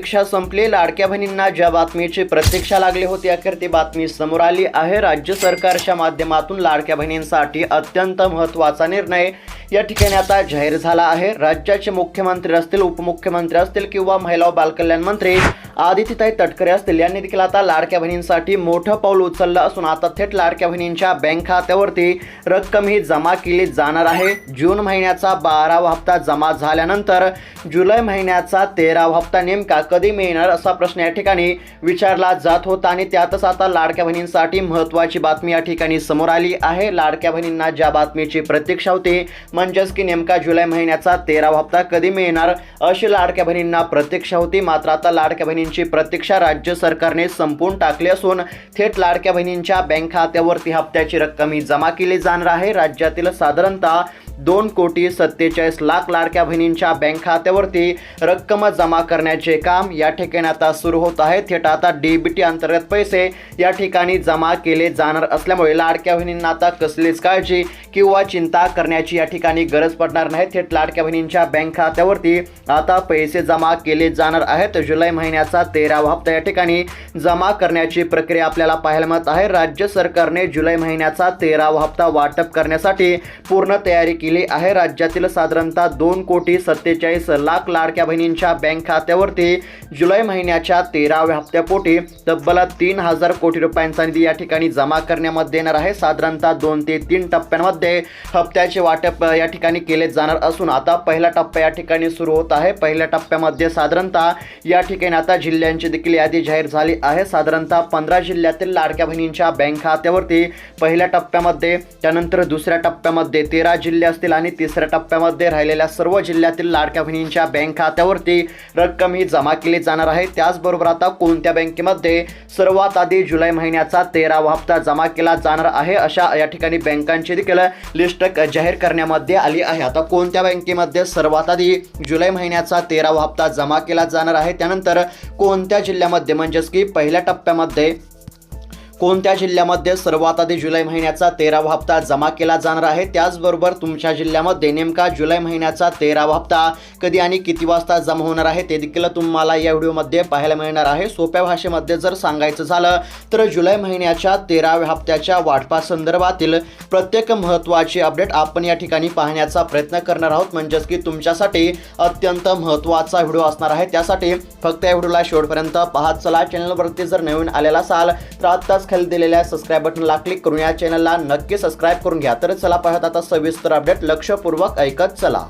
परीक्षा संपली. लाडक्या बहिणींना ज्या बातमीची प्रतीक्षा लागली होती अखेर ती बातमी समोर आली आहे. राज्य सरकारच्या माध्यमातून लाडक्या बहिणींसाठी अत्यंत महत्त्वाचा निर्णय या ठिकाणी आता जाहीर झाला आहे. राज्याचे मुख्यमंत्री असतील उपमुख्यमंत्री असतील किंवा महिला व बालकल्याण मंत्री आदित्यताई तटकरे असतील यांनी देखील आता लाडक्या बहिणींसाठी मोठं पाऊल उचललं असून आता थेट लाडक्या बहिणींच्या बँक खात्यावरती रक्कम ही जमा केली जाणार आहे. जून महिन्याचा बारावा हप्ता जमा झाल्यानंतर जुलै महिन्याचा तेरावा हप्ता नेमका कधी मिळणार असा प्रश्न या ठिकाणी विचारला जात होता आणि त्यातच आता लाडक्या बहिणींसाठी महत्त्वाची बातमी या ठिकाणी समोर आली आहे. लाडक्या बहिणींना ज्या बातमीची प्रतीक्षा होती म्हणजेच की नेमका जुलै महिन्याचा तेरावा हप्ता कधी मिळणार? अशी लाडक्या बहिणींना प्रतीक्षा होती. मात्र आता लाडक्या बहिणींची प्रतीक्षा राज्य सरकारने संपवून टाकली असून थेट लाडक्या बहिणींच्या बँक खात्यावरती हप्त्याची रक्कम ही जमा केली जाणार आहे. राज्यातील साधारणतः दोन कोटी सत्तेचाळीस लाख लाडक्या बहिणींच्या बँक खात्यावरती रक्कम जमा करण्याचे काम या ठिकाणी आता सुरू होत आहे. थेट आता डीबीटी अंतर्गत पैसे या ठिकाणी जमा केले जाणार असल्यामुळे लाडक्या बहिणींना आता कसलीच काळजी किंवा चिंता करण्याची या ठिकाणी गरज पडणार नाही. थेट लाडक्या बहिणींच्या बँक खात्यावरती आता पैसे जमा केले जाणार आहेत. जुलै महिन्याचा तेरावा हप्ता या ठिकाणी जमा करण्याची प्रक्रिया आपल्याला पाहायला मिळत आहे. राज्य सरकारने जुलै महिन्याचा तेरावा हप्ता वाटप करण्यासाठी पूर्ण तयारी केली आहे. राज्यातील साधारणतः दोन कोटी सत्तेचाळीस लाख लाडक्या बहिणींच्या बँक खात्यावरती जुलै महिन्याच्या तेराव्या हप्त्यापोटी तब्बल तीन हजार कोटी रुपयांचा निधी या ठिकाणी जमा करण्यामध्ये येणार आहे. साधारणतः दोन ते तीन टप्प्यांमध्ये हप्त्याचे वाटप या ठिकाणी केले जाणार असून आता पहिला टप्पा या ठिकाणी सुरू होत आहे. पहिल्या टप्प्यामध्ये साधारणतः या ठिकाणी आता जिल्ह्यांची देखील यादी जाहीर झाली आहे. साधारणतः पंधरा जिल्ह्यातील लाडक्या बहिणींच्या बँक खात्यावरती पहिल्या टप्प्यामध्ये त्यानंतर दुसऱ्या टप्प्यामध्ये तेरा जिल्हे असतील आणि तिसऱ्या टप्प्यामध्ये राहिलेल्या सर्व जिल्ह्यातील लाडक्या बहिणींच्या बँक खात्यावरती रक्कम ही जमा केली जाणार आहे. त्याचबरोबर आता कोणत्या बँकेमध्ये सर्वात आधी जुलै महिन्याचा तेरावा हप्ता जमा केला जाणार आहे अशा या ठिकाणी बँकांची देखील लिस्ट जाहीर करण्यामध्ये आली आहे. आता कोणत्या बँकेमध्ये सर्वात आधी जुलै महिन्याचा तेरावा हप्ता जमा केला जाणार आहे? त्यानंतर कोणत्या जिल्ह्यामध्ये? म्हणजेच की पहिल्या टप्प्यामध्ये कोणत्या जिल्ह्यामध्ये सर्वात आधी जुलै महिन्याचा तेरावा हप्ता जमा केला जाणार आहे? त्याचबरोबर तुमच्या जिल्ह्यामध्ये नेमका जुलै महिन्याचा तेरावा हप्ता कधी आणि किती वाजता जमा होणार आहे ते देखील तुम्हाला या व्हिडिओमध्ये पाहायला मिळणार आहे. सोप्या भाषेमध्ये जर सांगायचं झालं तर जुलै महिन्याच्या तेराव्या हप्त्याच्या वाटपासंदर्भातील प्रत्येक महत्त्वाची अपडेट आपण या ठिकाणी पाहण्याचा प्रयत्न करणार आहोत. म्हणजेच की तुमच्यासाठी अत्यंत महत्त्वाचा व्हिडिओ असणार आहे. त्यासाठी फक्त या व्हिडिओला शेवटपर्यंत पाहत चला. चॅनलवरती जर नवीन आलेला असाल तर आत्ताच खाली दिलेल्या सबस्क्राईब बटनला क्लिक करून या चॅनलला नक्की सबस्क्राईब करून घ्या. तर चला पाहत आता सविस्तर अपडेट लक्षपूर्वक ऐकत चला.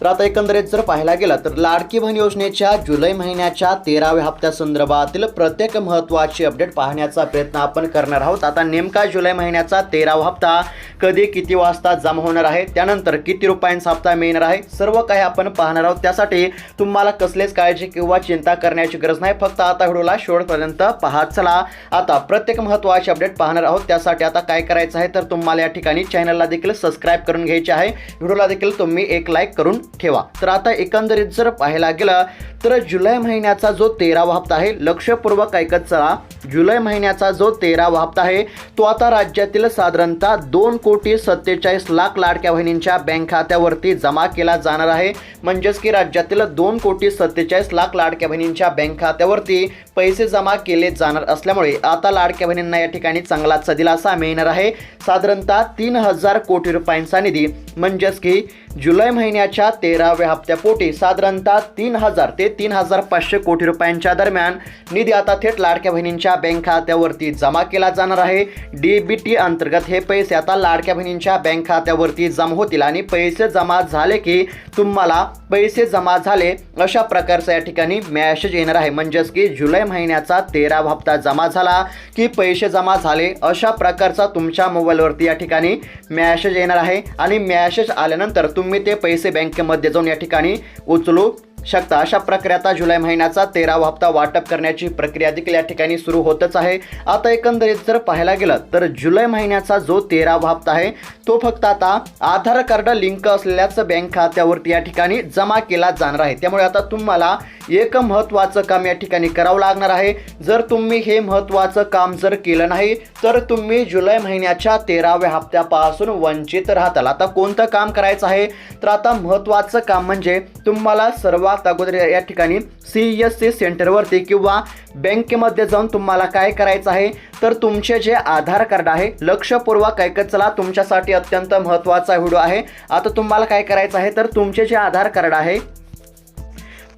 तर आता एकंदरीत जर पाहायला गेला तर लाडकी बहीण योजनेच्या जुलै महिन्याच्या तेराव्या हप्त्यासंदर्भातील प्रत्येक महत्त्वाची अपडेट पाहण्याचा प्रयत्न आपण करणार आहोत. आता नेमका जुलै महिन्याचा तेरावा हप्ता कधी किती वाजता जमा होणार आहे? त्यानंतर किती रुपयांचा हप्ता मिळणार आहे? सर्व काही आपण पाहणार आहोत. त्यासाठी तुम्हाला कसलेच काळजी किंवा चिंता करण्याची गरज नाही. फक्त आता व्हिडिओला शेवटपर्यंत पाहत चला. आता प्रत्येक महत्त्वाची अपडेट पाहणार आहोत. त्यासाठी आता काय करायचं आहे तर तुम्हाला या ठिकाणी चॅनलला देखील सबस्क्राईब करून घ्यायचे आहे. व्हिडिओला देखील तुम्ही एक लाईक करून ठेवा. तर आता एकंदरीत जर पाहायला गेलं तर जुलै महिन्याचा जो तेरावा हप्ता आहे लक्षपूर्वक ऐकत चला. जुलै महिन्याचा जो तेरावा हप्ता आहे तो आता राज्यातील साधारणतः दोन कोटी सत्तेचाळीस लाख लाडक्या बहिणींच्या बँक खात्यावरती जमा केला जाणार आहे. म्हणजेच की राज्यातील दोन कोटी सत्तेचाळीस लाख लाडक्या बहिणींच्या बँक खात्यावरती पैसे जमा केले जाणार असल्यामुळे आता लाडक्या बहिणींना या ठिकाणी चांगलाचा दिलासा मिळणार आहे. साधारणतः तीन हजार कोटी रुपयांचा निधी. म्हणजेच की जुलै महिन्याच्या तेराव्या हप्त्यापोटी साधारणतः तीन हजार ते तीन हजार पाचशे कोटी रुपयांच्या दरम्यान निधी आता थेट लाडक्या बहिणींच्या बँक खात्यावरती जमा केला जाणार आहे. डी बी टी अंतर्गत हे पैसे आता लाडक्या बहिणींच्या बँक खात्यावरती जमा होतील आणि पैसे जमा झाले की तुम्हाला पैसे जमा झाले अशा प्रकारचा या ठिकाणी मॅसेज येणार आहे. म्हणजेच की जुलै महिन्याचा तेरावा हप्ता जमा झाला की पैसे जमा झाले अशा प्रकारचा तुमच्या मोबाईलवरती या ठिकाणी मॅसेज येणार आहे. आणि मॅसेज आल्यानंतर तुम्ही ते पैसे बँकेमध्ये जाऊन या ठिकाणी उचलू. शकता. अशा प्रकारे आता जुलै महिन्याचा तेरावा हप्ता वाटप करण्याची प्रक्रिया देखील या ठिकाणी सुरू होतच आहे. आता एकंदरीत जर पाहायला गेलं तर जुलै महिन्याचा जो तेरावा हप्ता आहे तो फक्त आता आधार कार्ड लिंक असलेल्याच बँक खात्यावरती या ठिकाणी जमा केला जाणार आहे. त्यामुळे आता तुम्हाला एक महत्त्वाचं काम या ठिकाणी करावं लागणार आहे. जर तुम्ही हे महत्त्वाचं काम जर केलं नाही तर तुम्ही जुलै महिन्याच्या तेराव्या हप्त्यापासून वंचित राहताल. आता कोणतं काम करायचं आहे? तर आता महत्त्वाचं काम म्हणजे तुम्हाला सर्व सर्वात अगोदर या- या ठिकाणी सी एस सी सेंटरवरती किंवा बँकेमध्ये जाऊन तुम्हाला काय करायचं आहे तर तुमचे जे आधार कार्ड आहे लक्षपूर्वक ऐकत चला. तुमच्यासाठी अत्यंत महत्त्वाचा व्हिडिओ आहे. आता तुम्हाला काय करायचं आहे तर तुमचे जे आधार कार्ड आहे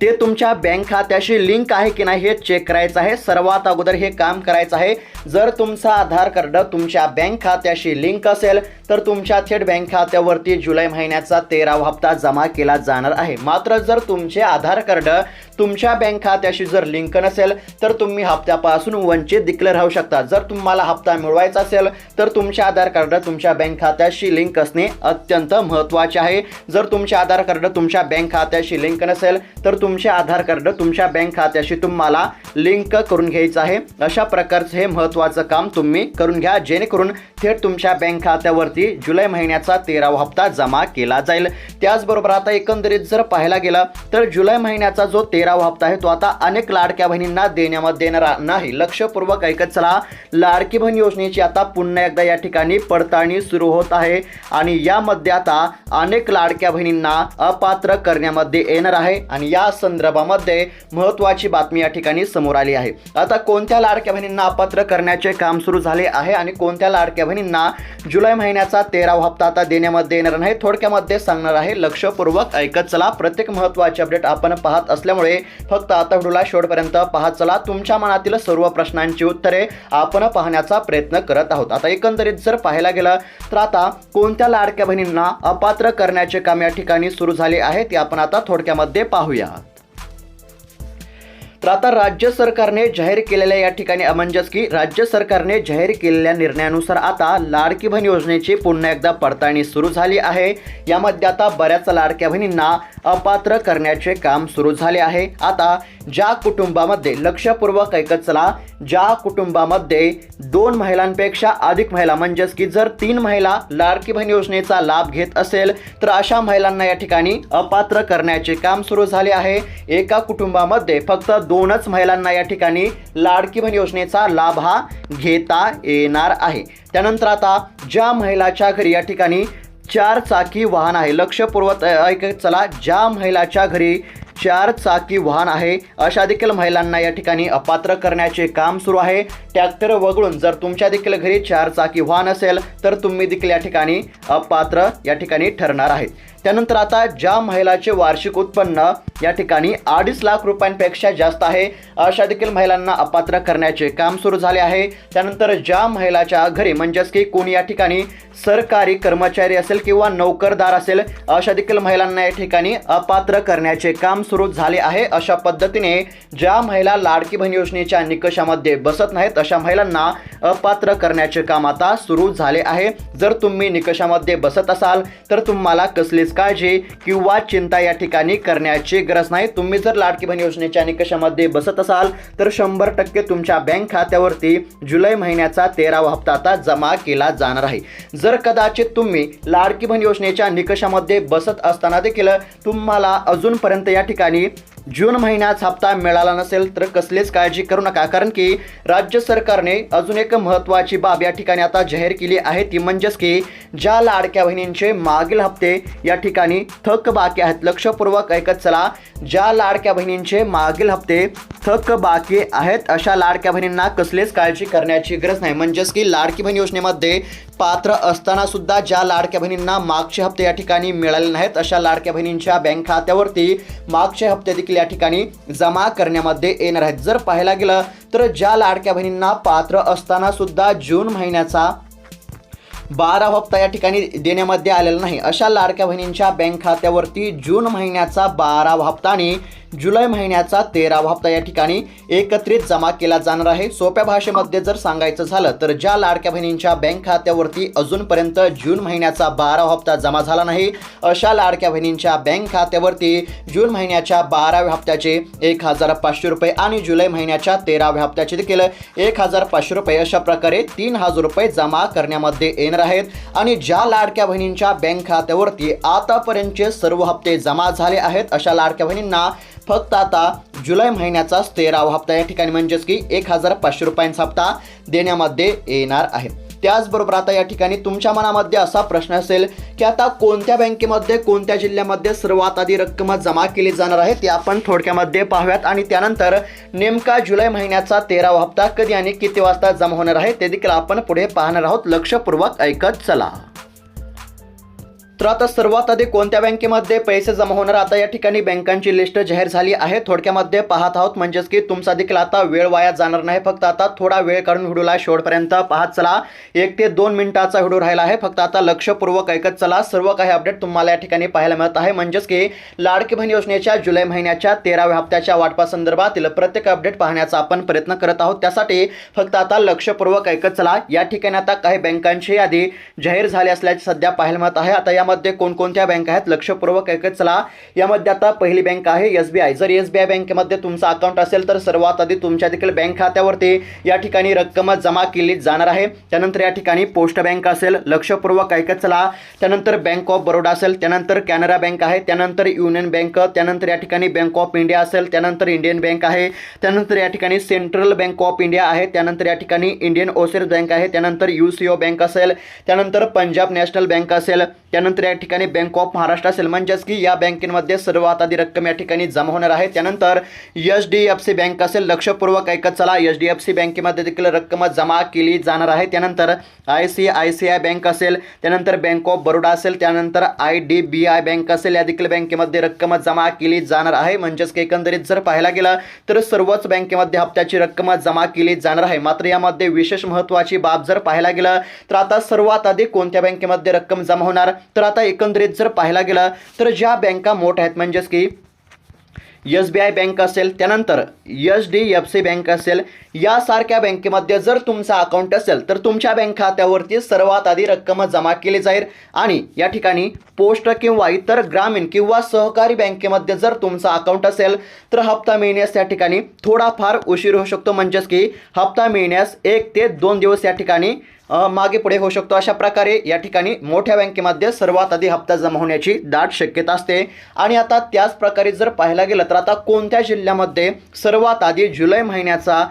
ते तुमच्या बँक खात्याशी लिंक आहे की नाही हे चेक करायचं आहे. सर्वात अगोदर हे काम करायचं आहे. जर तुमचा आधार कार्ड तुमच्या बँक खात्याशी लिंक असेल तर तुमच्या थेट बँक खात्यावरती जुलै महिन्याचा तेरावा हप्ता जमा केला जाणार आहे. मात्र जर तुमचे आधार कार्ड तुमच्या बँक खात्याशी जर लिंक नसेल तर तुम्ही हप्त्यापासून वंचित देखील राहू शकता. जर तुम्हाला हप्ता मिळवायचा असेल तर तुमच्या आधार कार्ड तुमच्या बँक खात्याशी लिंक असणे अत्यंत महत्त्वाचे आहे. जर तुमचे आधार कार्ड तुमच्या बँक खात्याशी लिंक नसेल तर तुमचे आधार कार्ड तुमच्या बँक खात्याशी तुम्हाला लिंक करून घ्यायचं आहे. अशा प्रकारचं हे महत्त्वाचं काम तुम्ही करून घ्या जेणेकरून थेट तुमच्या बँक खात्यावरती जुलै महिन्याचा तेरावा हप्ता जमा केला जाईल. त्याचबरोबर आता एकंदरीत जर पाहायला गेलं तर जुलै महिन्याचा जो तेरा तेरावा हप्ता आहे. तो आता अनेक लाडक्या बहिणींना देण्यामध्ये देणार नाही. लक्षपूर्वक ऐकत चला. लाडकी बहीण योजनेची आता पुन्हा एकदा या ठिकाणी पडताळणी सुरू होत आहे. आणि यामध्ये आता अनेक लाडक्या बहिणींना अपात्र करण्यामध्ये येणार आहे. आणि या संदर्भामध्ये महत्त्वाची बातमी या ठिकाणी समोर आली आहे. आता कोणत्या लाडक्या बहिणींना अपात्र करण्याचे काम सुरू झाले आहे? आणि कोणत्या लाडक्या बहिणींना जुलै महिन्याचा तेरावा हप्ता आता देण्यामध्ये येणार नाही? थोडक्यामध्ये सांगणार आहे. लक्षपूर्वक ऐकत चला. प्रत्येक महत्त्वाचे अपडेट आपण पाहत असल्यामुळे फक्त आता व्हिडिओला शेवटपर्यंत पाहत चला. तुमच्या मनातील सर्व प्रश्नांची उत्तरे आपण पाहण्याचा प्रयत्न करत आहोत. आता एकंदरीत जर पाहायला गेलं तर आता कोणत्या लाडक्या बहिणींना अपात्र करण्याचे काम या ठिकाणी सुरू झाले आहे ते आपण आता थोडक्यामध्ये पाहूया. तर आता राज्य सरकारने जाहीर केलेल्या या ठिकाणी अमंजस की राज्य सरकारने जाहीर केलेल्या निर्णयानुसार आता लाडकी बहीण योजनेची पुन्हा एकदा पडताळणी सुरू झाली आहे. यामध्ये आता बऱ्याच लाडक्या बहिणींना अपात्र करण्याचे काम सुरू झाले आहे. आता ज्या कुटुंबामध्ये लक्षपूर्वक ऐकत चला ज्या कुटुंबामध्ये दोन महिलांपेक्षा अधिक महिला म्हणजेच की जर तीन महिला लाडकी बहीण योजनेचा लाभ घेत असेल तर अशा महिलांना या ठिकाणी अपात्र करण्याचे काम सुरू झाले आहे. एका कुटुंबामध्ये फक्त दोनच महिलांना या ठिकाणी लाडकी बहीण योजनेचा लाभ हा घेता येणार आहे. त्यानंतर आता ज्या महिलाच्या घरी या ठिकाणी चार चाकी वाहन आहे. लक्षपूर्वक ऐक चला ज्या महिलाच्या घरी चार चाकी वाहन आहे अशा देखील महिलांना या ठिकाणी अपात्र करण्याचे काम सुरू आहे. ट्रॅक्टर वगळून जर तुमच्या देखील घरी चार चाकी वाहन असेल तर तुम्ही देखील या ठिकाणी अपात्र या ठिकाणी ठरणार आहे. त्यानंतर आता ज्या महिलाचे वार्षिक उत्पन्न या ठिकाणी अडीच लाख रुपयांपेक्षा जास्त आहे अशा देखील महिलांना अपात्र करण्याचे काम सुरू झाले आहे. त्यानंतर ज्या महिलाच्या घरी म्हणजेच की कोणी या ठिकाणी सरकारी कर्मचारी असेल किंवा नोकरदार असेल अशा देखील महिलांना या ठिकाणी अपात्र करण्याचे काम सुरू झाले आहे. अशा पद्धतीने ज्या महिला लाडकी बहीण योजनेच्या निकषामध्ये बसत नाहीत अशा महिलांना अपात्र करण्याचे काम आता सुरू झाले आहे. जर तुम्ही निकषामध्ये बसत असाल तर तुम्हाला कसलीच काळजी किंवा चिंता या ठिकाणी करण्याची गरज नाही. तुम्ही जर लाडकी बहीण योजनेच्या निकषामध्ये बसत असाल तर शंभर टक्के तुमच्या बँक खात्यावरती जुलै महिन्याचा तेरावा हप्ता आता जमा केला जाणार आहे. जर कदाचित तुम्ही लाडकी बहीण योजनेच्या निकषामध्ये बसत असताना देखील तुम्हाला अजूनपर्यंत या ठिकाणी जून महिन्यात हप्ता मिळाला नसेल तर कसलीच काळजी करू नका. कारण की राज्य सरकारने अजून एक महत्त्वाची बाब या ठिकाणी आता जाहीर केली आहे. ती म्हणजेच की ज्या लाडक्या बहिणींचे मागील हप्ते या ठिकाणी थक बाकी आहेत. लक्षपूर्वक ऐकत चला. ज्या लाडक्या बहिणींचे मागील हप्ते थक बाकी आहेत अशा लाडक्या बहिणींना कसलीच काळजी करण्याची गरज नाही. म्हणजेच की लाडकी बहीण योजनेमध्ये पात्र असताना सुद्धा ज्या लाडक्या बहिणींना मागचे हप्ते या ठिकाणी मिळाले नाहीत अशा लाडक्या बहिणींच्या बँक खात्यावरती मागचे हप्ते देखील या ठिकाणी जमा करण्यामध्ये येणार आहेत. जर पाहायला गेलं तर ज्या लाडक्या बहिणींना पात्र असताना सुद्धा जून महिन्याचा बारा हप्ता या ठिकाणी देण्यामध्ये आलेला नाही. अशा लाडक्या बहिणींच्या बँक खात्यावरती जून महिन्याचा बारावा हप्ता आणि जुलै महिन्याचा तेरावा हप्ता या ठिकाणी एकत्रित जमा केला जाणार आहे. सोप्या भाषेमध्ये जर सांगायचं झालं तर ज्या लाडक्या बहिणींच्या बँक खात्यावरती अजूनपर्यंत जून महिन्याचा बारावा हप्ता जमा झाला नाही अशा लाडक्या बहिणींच्या बँक खात्यावरती जून महिन्याच्या बाराव्या हप्त्याचे एक हजार पाचशे रुपये आणि जुलै महिन्याच्या तेराव्या हप्त्याचे देखील एक हजार पाचशे रुपये अशा प्रकारे तीन हजार रुपये जमा करण्यामध्ये येणार आहेत. आणि ज्या लाडक्या बहिणींच्या बँक खात्यावरती आतापर्यंतचे सर्व हप्ते जमा झाले आहेत अशा लाडक्या बहिणींना फक्त आता जुलै महिन्याचाच तेरावा हप्ता या ठिकाणी म्हणजेच की एक हजार पाचशे रुपयांचा हप्ता देण्यामध्ये येणार आहे. त्याचबरोबर आता या ठिकाणी तुमच्या मनामध्ये असा प्रश्न असेल की आता कोणत्या बँकेमध्ये कोणत्या जिल्ह्यामध्ये सर्वात आधी रक्कम जमा केली जाणार आहे ते आपण थोडक्यामध्ये पाहूयात. आणि त्यानंतर नेमका जुलै महिन्याचा तेरावा हप्ता कधी आणि किती वाजता जमा होणार आहे ते देखील आपण पुढे पाहणार आहोत. लक्षपूर्वक ऐकत चला. तर आता सर्वात आधी कोणत्या बँकेमध्ये पैसे जमा होणार? आता या ठिकाणी बँकांची लिस्ट जाहीर झाली आहे. थोडक्यामध्ये पाहत आहोत. म्हणजेच की तुमचा देखील आता वेळ वाया जाणार नाही. फक्त आता थोडा वेळ काढून व्हिडिओला शेवटपर्यंत पाहत चला. एक ते दोन मिनिटाचा व्हिडिओ राहिला आहे. फक्त आता लक्षपूर्वक ऐकत चला. सर्व काही अपडेट तुम्हाला या ठिकाणी पाहायला मिळत आहे. म्हणजेच की लाडकी बहीण योजनेच्या जुलै महिन्याच्या तेराव्या हप्त्याच्या वाटपासंदर्भातील प्रत्येक अपडेट पाहण्याचा आपण प्रयत्न करत आहोत. त्यासाठी फक्त आता लक्षपूर्वक ऐकत चला. या ठिकाणी आता काही बँकांची यादी जाहीर झाली असल्याचे सध्या पाहायला मिळत आहे. आता या यामध्ये कोणकोणत्या बँक आहेत? लक्षपूर्वक ऐकत चला. यामध्ये आता पहिली बँक आहे एस बी आय. जर एस बी आय बँकेमध्ये तुमचा अकाउंट असेल तर सर्वात आधी तुमच्या देखील बँक खात्यावरती या ठिकाणी रक्कम जमा केली जाणार आहे. त्यानंतर या ठिकाणी पोस्ट बँक असेल लक्षपूर्वक ऐकत चला. त्यानंतर बँक ऑफ बरोडा असेल त्यानंतर कॅनरा बँक आहे त्यानंतर युनियन बँक त्यानंतर या ठिकाणी बँक ऑफ इंडिया असेल त्यानंतर इंडियन बँक आहे त्यानंतर या ठिकाणी सेंट्रल बँक ऑफ इंडिया आहे त्यानंतर या ठिकाणी इंडियन ओसेर बँक आहे त्यानंतर यू सी ओ बँक असेल त्यानंतर पंजाब नॅशनल बँक असेल त्यानंतर या ठिकाणी बँक ऑफ महाराष्ट्र असेल म्हणजेच की या बँकेमध्ये सर्वात आधी रक्कम या ठिकाणी जमा होणार आहे. त्यानंतर H D F C bank असेल लक्षपूर्वक ऐकत चला. एच डी एफ सी बँकेमध्ये देखील रक्कम जमा केली जाणार आहे. त्यानंतर I C I C I bank असेल त्यानंतर बँक ऑफ बरोडा असेल त्यानंतर I D B I bank असेल या देखील बँकेमध्ये रक्कम जमा केली जाणार आहे. म्हणजेच की एकंदरीत जर पाहायला गेलं तर सर्वच बँकेमध्ये हप्त्याची रक्कम जमा केली जाणार आहे. मात्र यामध्ये विशेष महत्त्वाची बाब जर पाहायला गेलं तर आता सर्वात आधी कोणत्या बँकेमध्ये रक्कम जमा होणार? तर आता एकंदरीत जर पाहायला गेलं तर ज्या बँका मोठ्या आहेत म्हणजेच की एस बी आय बँक असेल त्यानंतर H D F C bank असेल यासारख्या बँकेमध्ये जर तुमचा अकाउंट असेल तर तुमच्या बँक खात्यावरती सर्वात आधी रक्कम जमा केली जाईल. आणि या ठिकाणी पोस्ट किंवा इतर ग्रामीण किंवा सहकारी बँकेमध्ये जर तुमचा अकाउंट असेल तर हप्ता मिळण्यास या ठिकाणी थोडाफार उशीर होऊ शकतो. म्हणजेच की हप्ता मिळण्यास एक ते दोन दिवस या ठिकाणी मागे पुढे होऊ शकतो. अशा प्रकारे या ठिकाणी मोठ्या बँकेमध्ये सर्वात आधी हप्ता जमा होण्याची दाट शक्यता असते. आणि आता त्याच प्रकारे जर पाहायला गेलं तर आता कोणत्या जिल्ह्यामध्ये सर्वात आधी जुलै महिन्याचा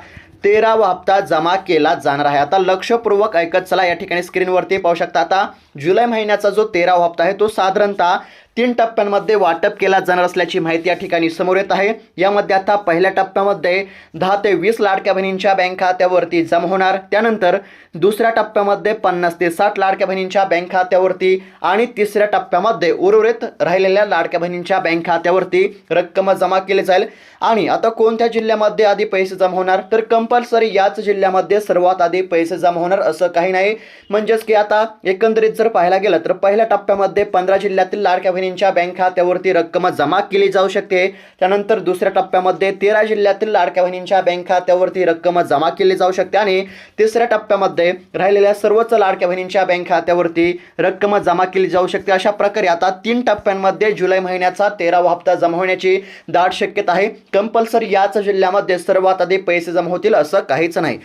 तेरावा हप्ता जमा केला जाणार आहे? आता लक्षपूर्वक ऐकत चला या ठिकाणी स्क्रीनवरती पाहू शकता. आता जुलै महिन्याचा जो तेरावा हप्ता आहे तो साधारणतः तीन टप्प्यांमध्ये वाटप केला जाणार असल्याची माहिती या ठिकाणी समोर येत आहे. यामध्ये आता पहिल्या टप्प्यामध्ये दहा ते वीस लाडक्या बहिणींच्या बँक खात्यावरती जमा होणार. त्यानंतर दुसऱ्या टप्प्यामध्ये पन्नास ते साठ लाडक्या बहिणींच्या बँक खात्यावरती आणि तिसऱ्या टप्प्यामध्ये उर्वरित राहिलेल्या लाडक्या बहिणींच्या बँक खात्यावरती रक्कम जमा केली जाईल. आणि आता कोणत्या जिल्ह्यामध्ये आधी पैसे जमा होणार? तर कंपल्सरी याच जिल्ह्यामध्ये सर्वात आधी पैसे जमा होणार असं काही नाही. म्हणजेच की आता एकंदरीत जर पाहायला गेलं तर पहिल्या टप्प्यामध्ये पंधरा जिल्ह्यातील लाडक्या बहिणींच्या बँक खात्यावरती रक्कम जमा केली जाऊ शकते. त्यानंतर दुसऱ्या टप्प्यामध्ये तेरा जिल्ह्यातील लाडक्या बहिणींच्या बँक खात्यावरती रक्कम जमा केली जाऊ शकते आणि तिसऱ्या टप्प्यामध्ये राहिलेल्या सर्वच लाडक्या बहिणींच्या बँक खात्यावरती रक्कम जमा केली जाऊ शकते. अशा प्रकारे आता तीन टप्प्यांमध्ये जुलै महिन्याचा तेरावा हप्ता जमा होण्याची दाट शक्यता आहे. कंपल्सरी याच जिल्ह्यामध्ये सर्वात आधी पैसे जमा होतील असं काहीच नाही.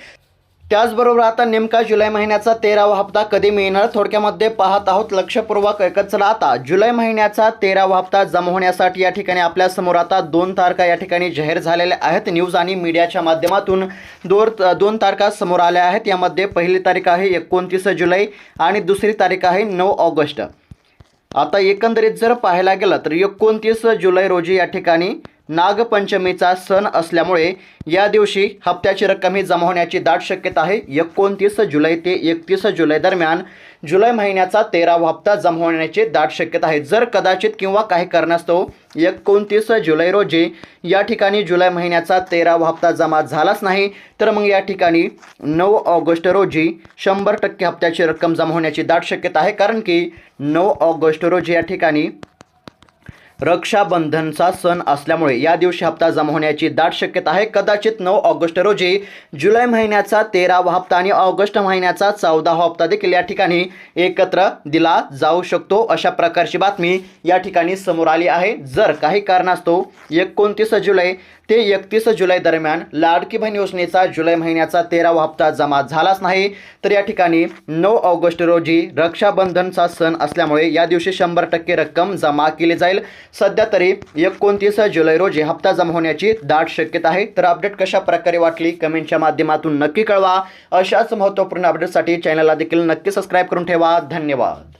त्याचबरोबर आता नेमका जुलै महिन्याचा तेरावा हप्ता कधी मिळणार? थोडक्यामध्ये पाहत आहोत. लक्षपूर्वक एकच आता. जुलै महिन्याचा तेरावा हप्ता जमा होण्यासाठी या ठिकाणी आपल्यासमोर आता दोन तारखा या ठिकाणी जाहीर झालेल्या आहेत. न्यूज आणि मीडियाच्या माध्यमातून दोन दोन तारखा समोर आल्या आहेत. यामध्ये पहिली तारीख आहे एकोणतीस जुलै आणि दुसरी तारीख आहे नऊ ऑगस्ट. आता एकंदरीत जर पाहायला गेलं तर एकोणतीस जुलै रोजी या ठिकाणी नागपंचमीचा सण असल्यामुळे या दिवशी हप्त्याची रक्कम ही जमा होण्याची दाट शक्यता आहे. एकोणतीस जुलै ते एकतीस जुलै दरम्यान जुलै महिन्याचा तेरावा हप्ता जमा होण्याची दाट शक्यता आहे. जर कदाचित किंवा काही कारणास्तव एकोणतीस जुलै रोजी या ठिकाणी जुलै महिन्याचा तेरावा हप्ता जमा झालाच नाही तर मग या ठिकाणी नऊ ऑगस्ट रोजी शंभर टक्के हप्त्याची रक्कम जमा होण्याची दाट शक्यता आहे. कारण की नऊ ऑगस्ट रोजी या ठिकाणी रक्षाबंधनचा सण असल्यामुळे या दिवशी हप्ता जमा होण्याची दाट शक्यता आहे. कदाचित नऊ ऑगस्ट रोजी जुलै महिन्याचा तेरावा हप्ता आणि ऑगस्ट महिन्याचा चौदावा हप्ता देखील या ठिकाणी एकत्र दिला जाऊ शकतो. अशा प्रकारची बातमी या ठिकाणी समोर आली आहे. जर काही कारणास्तव एकोणतीस जुलै ते एकतीस जुलै दरम्यान लाडकी बहीण योजनेचा जुलै महिन्याचा तेरावा हप्ता जमा झालाच नाही तर या ठिकाणी नऊ ऑगस्ट रोजी रक्षाबंधनचा सण असल्यामुळे या दिवशी शंभर टक्के रक्कम जमा केली जाईल. सध्या तरी एकोणतीस जुलै रोजी हप्ता जमा होण्याची दाट शक्यता आहे. तर अपडेट कशा प्रकारे वाटली? कमेंटच्या माध्यमातून नक्की कळवा. अशाच महत्त्वपूर्ण अपडेटसाठी चॅनलला देखील नक्की सबस्क्राईब करून ठेवा. धन्यवाद.